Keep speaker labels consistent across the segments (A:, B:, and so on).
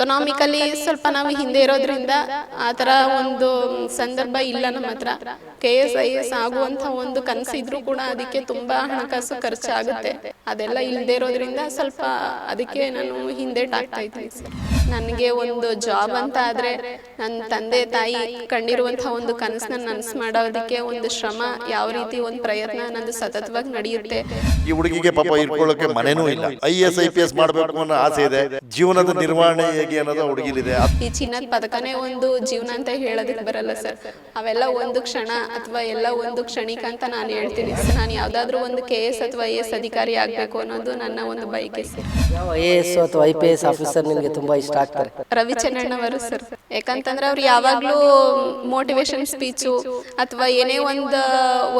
A: Economically ಸ್ವಲ್ಪ ನಾವು ಹಿಂದೆ ಇರೋದ್ರಿಂದ ಆ ಥರ ಒಂದು ಸಂದರ್ಭ ಇಲ್ಲ ನಮ್ಮ ಹತ್ರ. ಕೆ ಎಸ್ ಐ ಎಸ್ ಆಗುವಂಥ ಒಂದು ಕನಸಿದ್ರು ಕೂಡ ಅದಕ್ಕೆ ತುಂಬಾ ಹಣಕಾಸು ಖರ್ಚಾಗುತ್ತೆ. ಅದೆಲ್ಲ ಇಲ್ಲದೆ ಇರೋದ್ರಿಂದ ಸ್ವಲ್ಪ ಅದಕ್ಕೆ ನಾನು ಹಿಂದೆ ಟಾಕ್ತಾ ಇದ್ದೀನಿ. ಸರ್ ನನಗೆ ಒಂದು ಜಾಬ್ ಅಂತ ಆದರೆ ನನ್ನ ತಂದೆ ತಾಯಿ ಕಂಡಿರುವಂತಹ ಒಂದು ಕನಸನ್ನ ನನಸು ಮಾಡೋದಕ್ಕೆ ಒಂದು ಶ್ರಮ ಯಾವ ರೀತಿ ಒಂದು ಪ್ರಯತ್ನ ನಂದು ಸತತವಾಗಿ ನಡೆಯುತ್ತೆ.
B: ಈ ಹುಡುಗಿಗೆ ಪಾಪ ಇಟ್ಕೊಳ್ಳೋಕೆ ಮನೆನೂ ಇಲ್ಲ. I S I P S ಮಾಡಬೇಕು ಅನ್ನೋ ಆಸೆ ಇದೆ. ಜೀವನದ ನಿರ್ವಹಣೆ ಹೇಗೆ ಅನ್ನೋದು ಹುಡುಗಿಲಿದೆ.
A: ಈ ಚಿನ್ನದ ಪದಕನೇ ಒಂದು ಜೀವನ ಅಂತ ಹೇಳೋದಕ್ಕೆ ಬರಲ್ಲ ಸರ್. ಅವೆಲ್ಲ ಒಂದು ಕ್ಷಣ ಅಥವಾ ಎಲ್ಲ ಒಂದು ಕ್ಷಣಿಕ ಅಂತ ನಾನು ಹೇಳ್ತೀನಿ ಸರ್. ನಾನು ಯಾವ್ದಾದ್ರು ಒಂದು ಕೆ ಎಸ್ ಅಥವಾ ಐ ಎಸ್ ಅಧಿಕಾರಿ ಆಗಬೇಕು ಅನ್ನೋದು ನನ್ನ ಒಂದು ಬಯಕೆ ಸರ್.
C: ಐ ಎ ಎಸ್ ಅಥವಾ ಐ ಪಿ ಎಸ್ ಆಫೀಸರ್ ನಿಮಗೆ ತುಂಬಾ ಇಷ್ಟ? ಆಗ್ತಾರೆ.
A: ರವಿಚಂದ್ರನ್ ಅವರು ಸರ್ ಯಾಕಂತಂದ್ರೆ ಅವ್ರು ಯಾವಾಗ್ಲೂ ಮೋಟಿವೇಶನ್ ಸ್ಪೀಚು ಅಥವಾ ಏನೇ ಒಂದು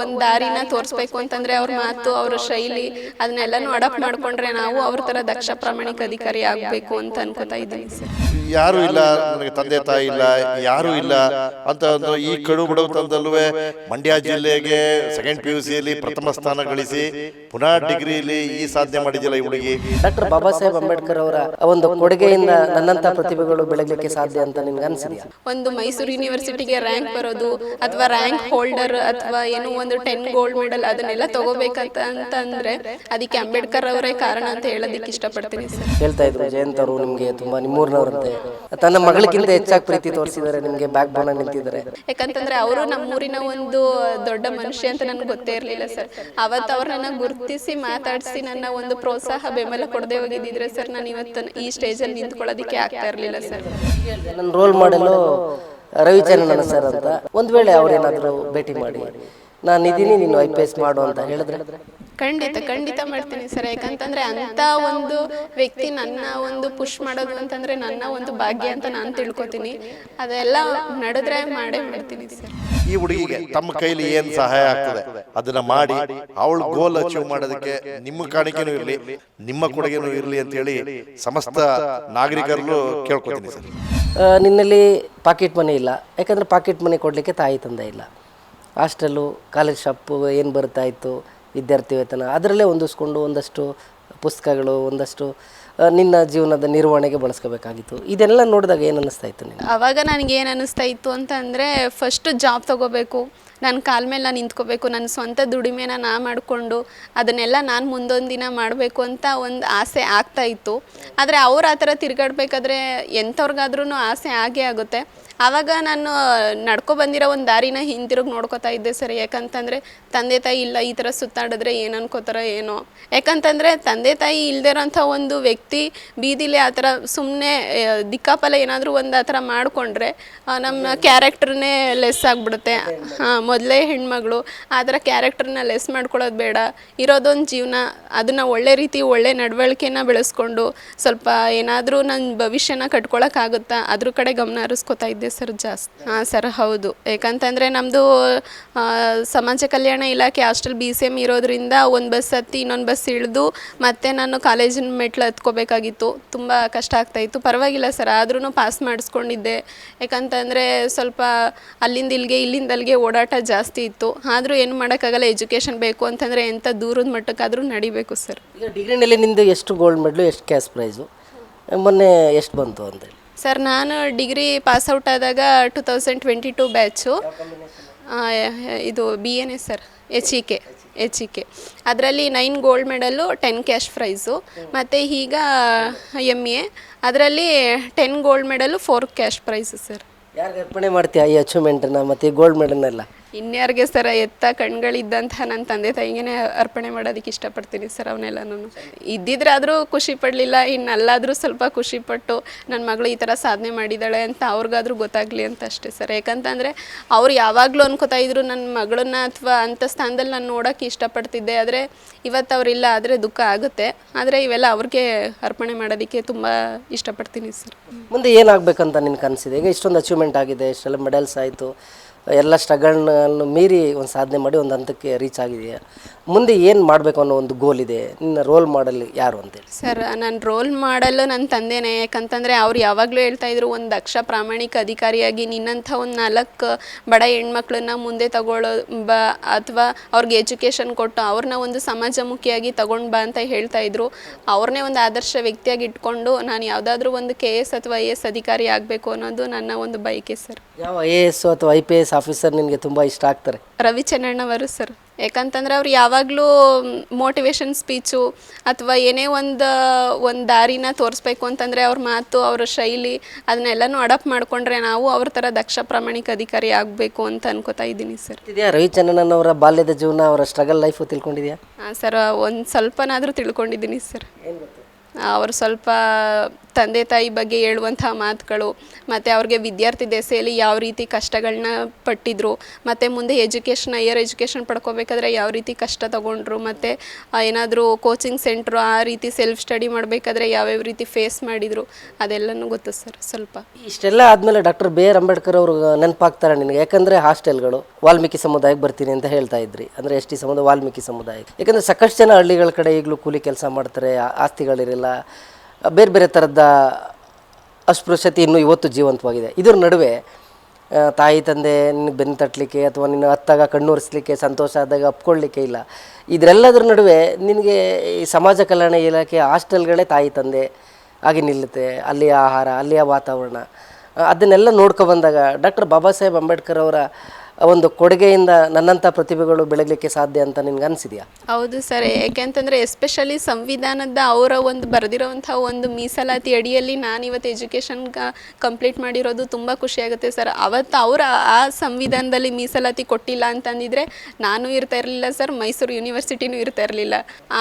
A: ಒಂದ್ ದಾರಿನ ತೋರಿಸ್ಬೇಕು ಅಂತಂದ್ರೆ ಅವ್ರ ಮಾತು ಅವ್ರ ಶೈಲಿ ಅದನ್ನೆಲ್ಲನೂ ಅಡಾಪ್ಟ್ ಮಾಡ್ಕೊಂಡ್ರೆ ನಾವು ಅವ್ರ ತರ ದಕ್ಷ ಪ್ರಾಮಾಣಿಕ ಅಧಿಕಾರಿ ಆಗ್ಬೇಕು ಅಂತ ಅನ್ಕೋತಾ ಇದ್ದೀನಿ ಸರ್
B: ಯಾರು ಇಲ್ಲ ನನಗೆ ತಂದೆ ತಾಯಿ ಇಲ್ಲ ಯಾರು ಇಲ್ಲ ಅಂತ ಒಂದು ಈ ಕಡು ಬಡವತನದಲ್ಲೂ ಮಂಡ್ಯ ಜಿಲ್ಲೆಗೆ ಸೆಕೆಂಡ್ ಪಿ ಯು ಸಿಯಲ್ಲಿ ಪ್ರಥಮ ಸ್ಥಾನ ಗಳಿಸಿ ಪುನಃ ಡಿಗ್ರಿಲಿ ಈ ಸಾಧನೆ ಮಾಡಿದಿಲ್ಲ ಈ ಹುಡುಗಿ.
C: ಡಾಕ್ಟರ್ ಬಾಬಾ ಸಾಹೇಬ್ ಅಂಬೇಡ್ಕರ್ ಅವರ ಒಂದು ಕೊಡುಗೆಯಿಂದ ನನ್ನಂತ ಪ್ರತಿಭೆಗಳು ಬೆಳಗಲಿಕ್ಕೆ ಸಾಧ್ಯ ಅಂತ ನಿಮ್ಗೆ ಅನ್ಸಿದ್ಯಾ?
A: ಒಂದು ಮೈಸೂರು ಯೂನಿವರ್ಸಿಟಿಗೆ ರ್ಯಾಂಕ್ ಬರೋದು ಅಥವಾ ರ್ಯಾಂಕ್ ಹೋಲ್ಡರ್ ಅಥವಾ ಏನೋ ಒಂದು ಟೆನ್ ಗೋಲ್ಡ್ ಮೆಡಲ್ ಅದನ್ನೆಲ್ಲ ತಗೋಬೇಕಂತ ಅಂತ ಅಂದ್ರೆ ಅದಕ್ಕೆ ಅಂಬೇಡ್ಕರ್ ಅವರೇ ಕಾರಣ ಅಂತ ಹೇಳೋದಕ್ಕೆ ಇಷ್ಟಪಡ್ತೀನಿ ಸರ್.
C: ಹೇಳ್ತಾ ಇದ್ರು ಜಯಂತ್ ಅವರು ನಿಮ್ಗೆ ತುಂಬಾ ನಿಮ್ಮೂರಿನವರಂತೆ. ತನ್ನ ಮಗಳಿಗಿಂತ ಹೆಚ್ಚಾಗಿ ಪ್ರೀತಿ ತೋರಿಸಿದ್ದಾರೆ ನಿಮ್ಗೆ ಬ್ಯಾಕ್ ಬೋನ್ ನಿಂತಿದ್ದಾರೆ.
A: ಯಾಕಂತಂದ್ರೆ ಅವರು ನಮ್ಮೂರಿನ ಒಂದು ದೊಡ್ಡ ಮನುಷ್ಯ ಅಂತ ನನ್ಗೆ ಗೊತ್ತೇ ಇರಲಿಲ್ಲ ಸರ್. ಅವತ್ತು ಅವ್ರನ್ನ ನನ್ನ ಗುರುತಿಸಿ ಮಾತಾಡಿಸಿ ನನ್ನ ಒಂದು ಪ್ರೋತ್ಸಾಹ ಬೆಂಬಲ ಕೊಡದೆ ಹೋಗಿದ್ದಿದ್ರೆ ಸರ್ ನಾನು ಇವತ್ತು ಈ ಸ್ಟೇಜಲ್ಲಿ ನಿಂತ್ಕೊಳ್ಳೋದಕ್ಕೆ ಆಗ್ತಾ ಇರಲಿಲ್ಲ ಸರ್.
C: ನನ್ನ ರೋಲ್ ಮಾಡಲು ರವಿಚಂದ್ರನ್ ಸರ್ ಅಂತ. ಒಂದ್ ವೇಳೆ ಅವ್ರೇನಾದ್ರು ಭೇಟಿ ಮಾಡಿ, ನಾನು ಇದೀನಿ, ನೀನು ಐ ಪಿ ಎಸ್ ಮಾಡು ಅಂತ ಹೇಳಿದ್ರೆ.
A: ಖಂಡಿತ ಖಂಡಿತ ಮಾಡ್ತೀನಿ ಸರ್. ಯಾಕಂತಂದ್ರೆ ಅಂತ ಒಂದು ವ್ಯಕ್ತಿ ನನ್ನ ಒಂದು ಪುಷ್ ಮಾಡೋದು ಅಂತಂದ್ರೆ ನನ್ನ ಒಂದು ಭಾಗ್ಯ ಅಂತ ನಾನು ತಿಳ್ಕೊತೀನಿ. ಅದೆಲ್ಲ ನಡೆದ್ರೆ ಮಾಡೇ ಮಾಡ್ತೀನಿ ಸರ್.
B: ಈ ಹುಡುಗಿಗೆ ತಮ್ಮ ಕೈಲಿ ಏನ್ ಸಹಾಯ ಆಗ್ತದೆ? ಅದನ್ನ ಮಾಡಿ ಅವಳು ಗೋಲ್ ಅಚೀವ್ ಮಾಡೋದಕ್ಕೆ ನಿಮ್ಮ ಕಾಣಿಕೆನೂ ಇರಲಿ ನಿಮ್ಮ ಕೊಡುಗೆನೂ ಇರಲಿ ಅಂತ ಹೇಳಿ ಸಮಸ್ತ ನಾಗರಿಕರಲ್ಲೂ ಕೇಳ್ಕೊತೀನಿ ಸರ್.
C: ಆ, ನಿನ್ನಲ್ಲಿ ಪಾಕೆಟ್ ಮನಿ ಇಲ್ಲ. ಯಾಕಂದ್ರೆ ಪಾಕೆಟ್ ಮನಿ ಕೊಡಲಿಕ್ಕೆ ತಾಯಿ ತಂದೆ ಇಲ್ಲ. ಹಾಸ್ಟೆಲ್ಲು ಕಾಲೇಜ್ ಶಾಪು ಏನು ಬರ್ತಾ ಇತ್ತು ವಿದ್ಯಾರ್ಥಿ ವೇತನ ಅದರಲ್ಲೇ ಹೊಂದಿಸ್ಕೊಂಡು ಒಂದಷ್ಟು ಪುಸ್ತಕಗಳು, ಒಂದಷ್ಟು ನಿನ್ನ ಜೀವನದ ನಿರ್ವಹಣೆಗೆ ಬಳಸ್ಕೋಬೇಕಾಗಿತ್ತು. ಇದೆಲ್ಲ ನೋಡಿದಾಗ ಏನು ಅನ್ನಿಸ್ತಾ ಇತ್ತು ನಿನಗೆ
A: ಅವಾಗ ನನಗೆ ಏನು ಅನ್ನಿಸ್ತಾ ಇತ್ತು ಅಂತ ಅಂದರೆ ಫಸ್ಟ್ ಜಾಬ್ ತಗೋಬೇಕು ನನ್ನ ಕಾಲ ಮೇಲೆ ನಾನು ನಿಂತ್ಕೋಬೇಕು ನನ್ನ ಸ್ವಂತ ದುಡಿಮೆನ ನಾ ಮಾಡಿಕೊಂಡು ಅದನ್ನೆಲ್ಲ ನಾನು ಮುಂದೊಂದು ದಿನ ಮಾಡಬೇಕು ಅಂತ ಒಂದು ಆಸೆ ಆಗ್ತಾ ಇತ್ತು. ಆದರೆ ಅವ್ರು ಆ ಥರ ತಿರ್ಗಾಡ್ಬೇಕಾದ್ರೆ ಎಂಥವ್ರಿಗಾದ್ರೂ ಆಸೆ ಆಗೇ ಆಗುತ್ತೆ. ಆವಾಗ ನಾನು ನಡ್ಕೊ ಬಂದಿರೋ ಒಂದು ದಾರಿನ ಹಿಂತಿರುಗಿ ನೋಡ್ಕೋತಾ ಇದ್ದೆ ಸರ್. ಯಾಕಂತಂದರೆ ತಂದೆ ತಾಯಿ ಇಲ್ಲ ಈ ಥರ ಸುತ್ತಾಡಿದ್ರೆ ಏನು ಅನ್ಕೋತಾರೋ ಏನೋ. ಯಾಕಂತಂದರೆ ತಂದೆ ತಾಯಿ ಇಲ್ದಿರೋಂಥ ಒಂದು ವ್ಯಕ್ತಿ ಬೀದಿಲಿ ಆ ಥರ ಸುಮ್ಮನೆ ದಿಕ್ಕಾಪಲ ಏನಾದರೂ ಒಂದು ಆ ಥರ ಮಾಡಿಕೊಂಡ್ರೆ ನಮ್ಮ ಕ್ಯಾರೆಕ್ಟರ್ನೇ ಲೆಸ್ ಆಗಿಬಿಡುತ್ತೆ. ಹಾಂ ಮೊದಲೇ ಹೆಣ್ಮಗಳು ಆ ಥರ ಕ್ಯಾರೆಕ್ಟ್ರನ್ನ ಲೆಸ್ ಮಾಡ್ಕೊಳ್ಳೋದು ಬೇಡ. ಇರೋದೊಂದು ಜೀವನ ಅದನ್ನು ಒಳ್ಳೆ ರೀತಿ ಒಳ್ಳೆ ನಡವಳಿಕೆನ ಬೆಳೆಸ್ಕೊಂಡು ಸ್ವಲ್ಪ ಏನಾದರೂ ನನ್ನ ಭವಿಷ್ಯನ ಕಟ್ಕೊಳ್ಳೋಕ್ಕಾಗುತ್ತಾ ಅದ್ರ ಕಡೆ ಗಮನ ಹರಿಸ್ಕೊತಾ ಇದ್ದೆ ಸರ್ ಜಾಸ್ತಿ. ಹಾಂ, ಸರ್, ಹೌದು. ಯಾಕಂತಂದರೆ ನಮ್ಮದು ಸಮಾಜ ಕಲ್ಯಾಣ ಇಲಾಖೆ ಹಾಸ್ಟೆಲ್ ಬಿ ಸಿ ಎಂ ಇರೋದ್ರಿಂದ ಒಂದು ಬಸ್ ಹತ್ತಿ ಇನ್ನೊಂದು ಬಸ್ ಇಳಿದು ಮತ್ತೆ ನಾನು ಕಾಲೇಜಿನ ಮೆಟ್ಲು ಹತ್ಕೋಬೇಕಾಗಿತ್ತು. ತುಂಬ ಕಷ್ಟ ಆಗ್ತಾಯಿತ್ತು ಪರವಾಗಿಲ್ಲ ಸರ್ ಆದ್ರೂ ಪಾಸ್ ಮಾಡಿಸ್ಕೊಂಡಿದ್ದೆ. ಯಾಕಂತಂದರೆ ಸ್ವಲ್ಪ ಅಲ್ಲಿಂದ ಇಲ್ಲಿಗೆ, ಇಲ್ಲಿಂದ ಅಲ್ಲಿಗೆ ಓಡಾಟ ಜಾಸ್ತಿ ಇತ್ತು. ಆದರೂ ಏನು ಮಾಡೋಕ್ಕಾಗಲ್ಲ, ಎಜುಕೇಷನ್ ಬೇಕು ಅಂತಂದರೆ ಎಂಥ ದೂರದ ಮಟ್ಟಕ್ಕಾದರೂ ನಡಿಬೇಕು ಸರ್.
C: ಈಗ ಡಿಗ್ರಿನಲ್ಲಿ ನಿಂದು ಎಷ್ಟು ಗೋಲ್ಡ್ ಮೆಡ್ಲು ಎಷ್ಟು ಕ್ಯಾಶ್ ಪ್ರೈಸು ಮೊನ್ನೆ ಎಷ್ಟು ಬಂತು ಅಂತೇಳಿ
A: ಸರ್, ನಾನು ಡಿಗ್ರಿ ಪಾಸ್ ಔಟ್ ಆದಾಗ two thousand twenty two batch. ಇದು B N S sir, H E K, H E K. ಅದರಲ್ಲಿ nine gold medal ten cash prize. ಮತ್ತು ಈಗ ಎಂ ಎ. ಅದರಲ್ಲಿ ten gold medal four cash prize sir.
C: ಯಾರು ಅರ್ಪಣೆ ಮಾಡ್ತೀಯ ಈ ಅಚೀವ್ಮೆಂಟನ್ನು ಮತ್ತು ಗೋಲ್ಡ್ ಮೆಡಲ್ನೆಲ್ಲ
A: ಇನ್ಯಾರಿಗೆ ಸರ ಎತ್ತ ಕಣ್ಗಳಿದ್ದಂತಹ ನನ್ನ ತಂದೆ ತಾಯಿಗೆ ಅರ್ಪಣೆ ಮಾಡೋದಕ್ಕೆ ಇಷ್ಟಪಡ್ತೀನಿ ಸರ್ ಅವನ್ನೆಲ್ಲ ನಾನು ಇದ್ದಿದ್ರಾದರೂ ಖುಷಿ ಪಡಲಿಲ್ಲ, ಇನ್ನಲ್ಲಾದರೂ ಸ್ವಲ್ಪ ಖುಷಿ ಪಟ್ಟು ನನ್ನ ಮಗಳು ಈ ಥರ ಸಾಧನೆ ಮಾಡಿದ್ದಾಳೆ ಅಂತ ಅವ್ರಿಗಾದ್ರೂ ಗೊತ್ತಾಗಲಿ ಅಂತ ಅಷ್ಟೇ ಸರ್. ಯಾಕಂತಂದರೆ ಅವ್ರು ಯಾವಾಗಲೂ ಅನ್ಕೋತಾ ಇದ್ರು ನನ್ನ ಮಗಳನ್ನ ಅಥವಾ ಅಂಥ ಸ್ಥಾನದಲ್ಲಿ ನಾನು ನೋಡೋಕ್ಕೆ ಇಷ್ಟಪಡ್ತಿದ್ದೆ, ಆದರೆ ಇವತ್ತು ಅವರಿಲ್ಲ ಆದರೆ ದುಃಖ ಆಗುತ್ತೆ. ಆದರೆ ಇವೆಲ್ಲ ಅವ್ರಿಗೆ ಅರ್ಪಣೆ ಮಾಡೋದಕ್ಕೆ ತುಂಬ ಇಷ್ಟಪಡ್ತೀನಿ ಸರ್.
C: ಮುಂದೆ ಏನಾಗಬೇಕಂತ ನಿನ್ನ ಅನಿಸಿದೆ? ಈಗ ಇಷ್ಟೊಂದು ಅಚೀವ್ಮೆಂಟ್ ಆಗಿದೆ, ಇಷ್ಟೆಲ್ಲ ಮೆಡಲ್ಸ್ ಆಯಿತು. ಎಲ್ಲ ಸ್ಟ್ರಗಲ್ನ ಮೀರಿ ಒಂದು ಸಾಧನೆ ಮಾಡಿ ಒಂದು ಹಂತಕ್ಕೆ ರೀಚ್ ಆಗಿದೆಯಾ. ಮುಂದೆ ಏನು ಮಾಡಬೇಕು ಅನ್ನೋ ಒಂದು ಗೋಲ್ ಇದೆ. ನಿನ್ನ ರೋಲ್ ಮಾಡಲ್ ಯಾರು ಅಂತೇಳಿ
A: ಸರ್ ನನ್ನ ರೋಲ್ ಮಾಡಲು ನನ್ನ ತಂದೆನೇ. ಯಾಕಂತಂದರೆ ಅವ್ರು ಯಾವಾಗಲೂ ಹೇಳ್ತಾ ಇದ್ರು ಒಂದು ದಕ್ಷ ಪ್ರಾಮಾಣಿಕ ಅಧಿಕಾರಿಯಾಗಿ ನಿನ್ನಂಥ ಒಂದು ನಾಲ್ಕು ಬಡ ಹೆಣ್ಮಕ್ಳನ್ನ ಮುಂದೆ ತಗೊಳ್ಳೋ ಬ ಅಥವಾ ಅವ್ರಿಗೆ ಎಜುಕೇಷನ್ ಕೊಟ್ಟು ಅವ್ರನ್ನ ಒಂದು ಸಮಾಜಮುಖಿಯಾಗಿ ತಗೊಂಡು ಬಾ ಅಂತ ಹೇಳ್ತಾ ಇದ್ರು. ಅವ್ರನ್ನೇ ಒಂದು ಆದರ್ಶ ವ್ಯಕ್ತಿಯಾಗಿ ಇಟ್ಕೊಂಡು ನಾನು ಯಾವುದಾದ್ರೂ ಒಂದು ಕೆ ಎಸ್ ಅಥವಾ ಐ ಎಸ್ ಅಧಿಕಾರಿ ಆಗಬೇಕು ಅನ್ನೋದು ನನ್ನ ಒಂದು ಬಯಕೆ ಸರ್
C: ಯಾವ ಐ ಎ ಎಸ್ ಅಥವಾ ಐ ಪಿ ಎಸ್ ಆಫೀಸರ್ ನಿಮಗೆ ತುಂಬ ಇಷ್ಟ ಆಗ್ತಾರೆ?
A: ರವಿಚಂದ್ರಣ್ಣವರು ಸರ್ ಯಾಕಂತಂದ್ರೆ ಅವ್ರು ಯಾವಾಗಲೂ ಮೋಟಿವೇಶನ್ ಸ್ಪೀಚು ಅಥವಾ ಏನೇ ಒಂದು ಒಂದು ದಾರಿನ ತೋರಿಸ್ಬೇಕು ಅಂತಂದರೆ ಅವ್ರ ಮಾತು ಅವರ ಶೈಲಿ ಅದನ್ನೆಲ್ಲನೂ ಅಡಾಪ್ಟ್ ಮಾಡಿಕೊಂಡ್ರೆ ನಾವು ಅವ್ರ ಥರ ದಕ್ಷ ಪ್ರಾಮಾಣಿಕ ಅಧಿಕಾರಿ ಆಗಬೇಕು ಅಂತ ಅನ್ಕೋತಾ ಇದ್ದೀನಿ ಸರ್.
C: ಇದೆಯಾ ರವಿಚಂದ್ರನ್ ಅವರ ಬಾಲ್ಯದ ಜೀವನ ಅವರ ಸ್ಟ್ರಗಲ್ ಲೈಫು ತಿಳ್ಕೊಂಡಿದ್ಯಾ?
A: ಹಾಂ ಸರ್ ಒಂದು ಸ್ವಲ್ಪನಾದರೂ ತಿಳ್ಕೊಂಡಿದ್ದೀನಿ ಸರ್. ಅವರು ಸ್ವಲ್ಪ ತಂದೆ ತಾಯಿ ಬಗ್ಗೆ ಹೇಳುವಂಥ ಮಾತುಗಳು, ಮತ್ತು ಅವ್ರಿಗೆ ವಿದ್ಯಾರ್ಥಿ ದೆಸೆಯಲ್ಲಿ ಯಾವ ರೀತಿ ಕಷ್ಟಗಳನ್ನ ಪಟ್ಟಿದ್ರು, ಮತ್ತು ಮುಂದೆ ಎಜುಕೇಷನ್ ಹೈಯರ್ ಎಜುಕೇಷನ್ ಪಡ್ಕೋಬೇಕಾದ್ರೆ ಯಾವ ರೀತಿ ಕಷ್ಟ ತಗೊಂಡ್ರು, ಮತ್ತು ಏನಾದರೂ ಕೋಚಿಂಗ್ ಸೆಂಟ್ರು ಆ ರೀತಿ ಸೆಲ್ಫ್ ಸ್ಟಡಿ ಮಾಡಬೇಕಾದ್ರೆ ಯಾವ್ಯಾವ ರೀತಿ ಫೇಸ್ ಮಾಡಿದರು, ಅದೆಲ್ಲನೂ ಗೊತ್ತು ಸರ್, ಸ್ವಲ್ಪ.
C: ಇಷ್ಟೆಲ್ಲ ಆದಮೇಲೆ ಡಾಕ್ಟರ್ ಬಿ ಆರ್ ಅಂಬೇಡ್ಕರ್ ಅವರು ನೆನಪಾಗ್ತಾರೆ ನಿನಗೆ, ಯಾಕಂದರೆ ಹಾಸ್ಟೆಲ್ಗಳು ವಾಲ್ಮೀಕಿ ಸಮುದಾಯಕ್ಕೆ ಬರ್ತೀನಿ ಅಂತ ಹೇಳ್ತಾ ಇದ್ರಿ, ಅಂದರೆ ಎಸ್ ಸಮುದಾಯ, ವಾಲ್ಮೀಕಿ ಸಮುದಾಯ ಯಾಕಂದರೆ ಸಾಕಷ್ಟು ಜನ ಹಳ್ಳಿಗಳ ಕಡೆ ಈಗಲೂ ಕೂಲಿ ಕೆಲಸ ಮಾಡ್ತಾರೆ ಆಸ್ತಿಗಳಿರಲ್ಲ ಬೇರೆ ಬೇರೆ ಥರದ ಅಸ್ಪೃಶ್ಯತೆ ಇನ್ನೂ ಇವತ್ತು ಜೀವಂತವಾಗಿದೆ. ಇದ್ರ ನಡುವೆ ತಾಯಿ, ತಂದೆ ನಿನಗೆ ಬೆನ್ನು ತಟ್ಟಲಿಕ್ಕೆ ಅಥವಾ ನಿನ್ನ ಹತ್ತಾಗ ಕಣ್ಣುರಿಸ್ಲಿಕ್ಕೆ ಸಂತೋಷ ಆದಾಗ ಅಪ್ಕೊಳ್ಳಿಕ್ಕೆ ಇಲ್ಲ. ಇದರೆಲ್ಲದರ ನಡುವೆ ನಿನಗೆ ಈ ಸಮಾಜ ಕಲ್ಯಾಣ ಇಲಾಖೆ ಹಾಸ್ಟೆಲ್ಗಳೇ ತಾಯಿ, ತಂದೆ ಆಗಿ ನಿಲ್ಲುತ್ತೆ. ಅಲ್ಲಿಯ ಆಹಾರ, ಅಲ್ಲಿಯ ವಾತಾವರಣ. ಅದನ್ನೆಲ್ಲ ನೋಡ್ಕೊ ಬಂದಾಗ ಡಾಕ್ಟರ್ ಬಾಬಾ ಸಾಹೇಬ್ ಅಂಬೇಡ್ಕರ್ ಅವರ ಒಂದು ಕೊಡುಗೆಯಿಂದ ನನ್ನಂಥ ಪ್ರತಿಭೆಗಳು ಬೆಳಗಲಿಕ್ಕೆ ಸಾಧ್ಯ ಅಂತ ನಿನ್ಗೆ ಅನಿಸಿದೆಯಾ
A: ಹೌದು ಸರ್ ಯಾಕೆಂತಂದರೆ ಎಸ್ಪೆಷಲಿ ಸಂವಿಧಾನದ ಅವರ ಒಂದು ಬರೆದಿರೋವಂಥ ಒಂದು ಮೀಸಲಾತಿ ಅಡಿಯಲ್ಲಿ ನಾನು ಇವತ್ತು ಎಜುಕೇಶನ್ ಕಂಪ್ಲೀಟ್ ಮಾಡಿರೋದು ತುಂಬ ಖುಷಿಯಾಗುತ್ತೆ ಸರ್. ಅವತ್ತು ಅವರ ಆ ಸಂವಿಧಾನದಲ್ಲಿ ಮೀಸಲಾತಿ ಕೊಟ್ಟಿಲ್ಲ ಅಂತಂದಿದ್ರೆ ನಾನು ಇರ್ತಾ ಇರಲಿಲ್ಲ ಸರ್, ಮೈಸೂರು ಯೂನಿವರ್ಸಿಟಿನೂ ಇರ್ತಾ ಇರಲಿಲ್ಲ.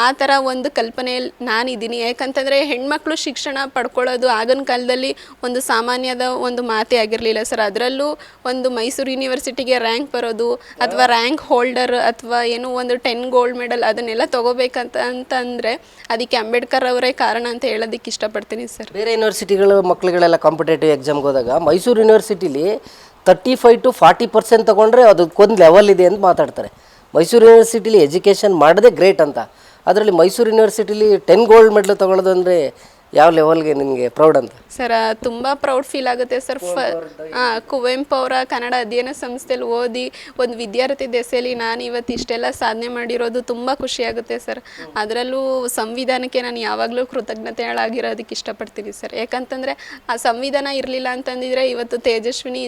A: ಆ ಥರ ಒಂದು ಕಲ್ಪನೆಯಲ್ಲಿ ನಾನಿದ್ದೀನಿ. ಯಾಕಂತಂದರೆ ಹೆಣ್ಮಕ್ಳು ಶಿಕ್ಷಣ ಪಡ್ಕೊಳ್ಳೋದು ಆಗಿನ ಕಾಲದಲ್ಲಿ ಒಂದು ಸಾಮಾನ್ಯದ ಒಂದು ಮಾತೇ ಆಗಿರಲಿಲ್ಲ ಸರ್. ಅದರಲ್ಲೂ ಒಂದು ಮೈಸೂರು ಯೂನಿವರ್ಸಿಟಿಗೆ ರ್ಯಾಂಕ್ ಬರೋದು ಅಥವಾ ರ್ಯಾಂಕ್ ಹೋಲ್ಡರ್ ಅಥವಾ ಏನೋ ಒಂದು ಟೆನ್ ಗೋಲ್ಡ್ ಮೆಡಲ್ ಅದನ್ನೆಲ್ಲ ತಗೋಬೇಕಂತ ಅಂತಂದರೆ ಅದಕ್ಕೆ ಅಂಬೇಡ್ಕರ್ ಅವರೇ ಕಾರಣ ಅಂತ ಹೇಳೋದಕ್ಕೆ ಇಷ್ಟಪಡ್ತೀನಿ ಸರ್
C: ಬೇರೆ ಯೂನಿವರ್ಸಿಟಿಗಳು ಮಕ್ಕಳುಗಳೆಲ್ಲ ಕಾಂಪಿಟೇಟಿವ್ ಎಕ್ಸಾಮ್ಗೆ ಹೋದಾಗ Mysuru ಯೂನಿವರ್ಸಿಟಿಲಿ thirty five to forty percent ತೊಗೊಂಡ್ರೆ ಅದಕ್ಕೊಂದು ಲೆವೆಲ್ ಇದೆ ಅಂತ ಮಾತಾಡ್ತಾರೆ. ಮೈಸೂರು ಯೂನಿವರ್ಸಿಟಿಲಿ ಎಜುಕೇಷನ್ ಮಾಡದೆ ಗ್ರೇಟ್ ಅಂತ. ಅದರಲ್ಲಿ ಮೈಸೂರು ಯೂನಿವರ್ಸಿಟಿಲಿ ಟೆನ್ ಗೋಲ್ಡ್ ಮೆಡಲ್ ತೊಗೊಳ್ಳೋದು ಅಂದರೆ ಯಾವ ಲೆವೆಲ್ಗೆ ನಿಮಗೆ ಪ್ರೌಡ್ ಅಂತ?
A: ಸರ್ ತುಂಬ ಪ್ರೌಡ್ ಫೀಲ್ ಆಗುತ್ತೆ ಸರ್. ಫ ಕುವೆಂಪು ಅವರ ಕನ್ನಡ ಅಧ್ಯಯನ ಸಂಸ್ಥೆಯಲ್ಲಿ ಓದಿ ಒಂದು ವಿದ್ಯಾರ್ಥಿ ದೆಸೆಯಲ್ಲಿ ನಾನು ಇವತ್ತು ಇಷ್ಟೆಲ್ಲ ಸಾಧನೆ ಮಾಡಿರೋದು ತುಂಬ ಖುಷಿಯಾಗುತ್ತೆ ಸರ್. ಅದರಲ್ಲೂ ಸಂವಿಧಾನಕ್ಕೆ ನಾನು ಯಾವಾಗಲೂ ಕೃತಜ್ಞತೆಗಳಾಗಿರೋದಕ್ಕೆ ಇಷ್ಟಪಡ್ತೀನಿ ಸರ್. ಯಾಕಂತಂದರೆ ಆ ಸಂವಿಧಾನ ಇರಲಿಲ್ಲ ಅಂತಂದಿದ್ರೆ ಇವತ್ತು ತೇಜಸ್ವಿನಿ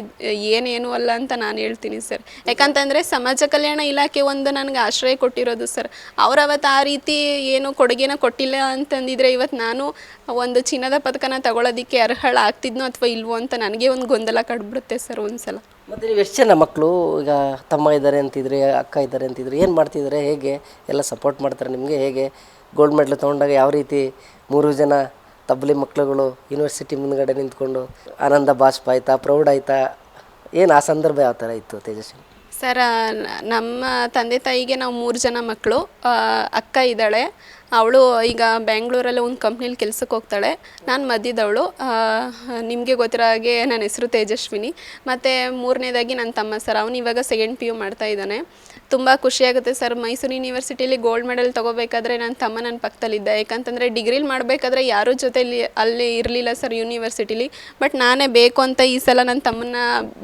A: ಏನೇನು ಅಲ್ಲ ಅಂತ ನಾನು ಹೇಳ್ತೀನಿ ಸರ್. ಯಾಕಂತಂದರೆ ಸಮಾಜ ಕಲ್ಯಾಣ ಇಲಾಖೆ ಒಂದು ನನಗೆ ಆಶ್ರಯ ಕೊಟ್ಟಿರೋದು ಸರ್. ಅವರವತ್ತು ಅವತ್ತು ಆ ರೀತಿ ಏನು ಕೊಡುಗೆನ ಕೊಟ್ಟಿಲ್ಲ ಅಂತಂದಿದ್ರೆ ಇವತ್ತು ನಾನು ಒಂದು ಚಿನ್ನದ ಪದಕನ ತಗೊಳ್ಳೋದಕ್ಕೆ ಅರ್ಹಳ ಆಗ್ತಿದ್ನೋ ಅಥವಾ ಇಲ್ವೋ ಅಂತ ನನಗೆ ಒಂದು ಗೊಂದಲ ಕಡ್ಬಿಡುತ್ತೆ ಸರ್ ಒಂದ್ಸಲ.
C: ಮತ್ತು ನೀವು ಎಷ್ಟು ಜನ ಮಕ್ಕಳು ಈಗ ತಮ್ಮ ಇದ್ದಾರೆ ಅಂತಿದ್ರೆ ಅಕ್ಕ ಇದ್ದಾರೆ ಅಂತಿದ್ರೆ ಏನು ಮಾಡ್ತಿದ್ದಾರೆ ಹೇಗೆ? ಎಲ್ಲ ಸಪೋರ್ಟ್ ಮಾಡ್ತಾರೆ ನಿಮಗೆ? ಹೇಗೆ? ಗೋಲ್ಡ್ ಮೆಡ್ಲ್ ತೊಗೊಂಡಾಗ ಯಾವ ರೀತಿ ಮೂರು ಜನ ತಬ್ಲಿ ಮಕ್ಕಳುಗಳು ಯೂನಿವರ್ಸಿಟಿ ಮುಂದ್ಗಡೆ ನಿಂತ್ಕೊಂಡು ಆನಂದ ಬಾಷ್ಪ ಆಯ್ತಾ ಪ್ರೌಡ್ ಆಯ್ತಾ? ಏನು ಆ ಸಂದರ್ಭ ಯಾವ ಥರ ಇತ್ತು ತೇಜಸ್ವಿ?
A: ಸರ್ ನಮ್ಮ ತಂದೆ ತಾಯಿಗೆ ನಾವು ಮೂರು ಜನ ಮಕ್ಕಳು. ಅಕ್ಕ ಇದ್ದಾಳೆ ಅವಳು ಈಗ ಬೆಂಗಳೂರಲ್ಲಿ ಒಂದು ಕಂಪ್ನಿಲಿ ಕೆಲ್ಸಕ್ಕೆ ಹೋಗ್ತಾಳೆ. ನಾನು ಮಧ್ಯದವಳು ನಿಮಗೆ ಗೊತ್ತಿರೋ ಹಾಗೆ ನನ್ನ ಹೆಸರು ತೇಜಸ್ವಿನಿ. ಮತ್ತು ಮೂರನೇದಾಗಿ ನನ್ನ ತಮ್ಮ ಸರ್. ಅವನು ಇವಾಗ ಸೆಕೆಂಡ್ ಪಿ ಯು ಮಾಡ್ತಾ ಇದ್ದಾನೆ. ತುಂಬ ಖುಷಿಯಾಗುತ್ತೆ ಸರ್. ಮೈಸೂರು ಯೂನಿವರ್ಸಿಟಿಲಿ ಗೋಲ್ಡ್ ಮೆಡಲ್ ತೊಗೋಬೇಕಾದ್ರೆ ನನ್ನ ತಮ್ಮ ನನ್ನ ಪಕ್ಕದಲ್ಲಿದ್ದ. ಯಾಕಂತಂದರೆ ಡಿಗ್ರಿಲಿ ಮಾಡಬೇಕಾದ್ರೆ ಯಾರೂ ಜೊತೆಲಿ, ಅಲ್ಲಿ ಇರಲಿಲ್ಲ ಸರ್ ಯೂನಿವರ್ಸಿಟಿಲಿ ಬಟ್ ನಾನೇ ಬೇಕು ಅಂತ ಈ ಸಲ ನನ್ನ ತಮ್ಮನ್ನ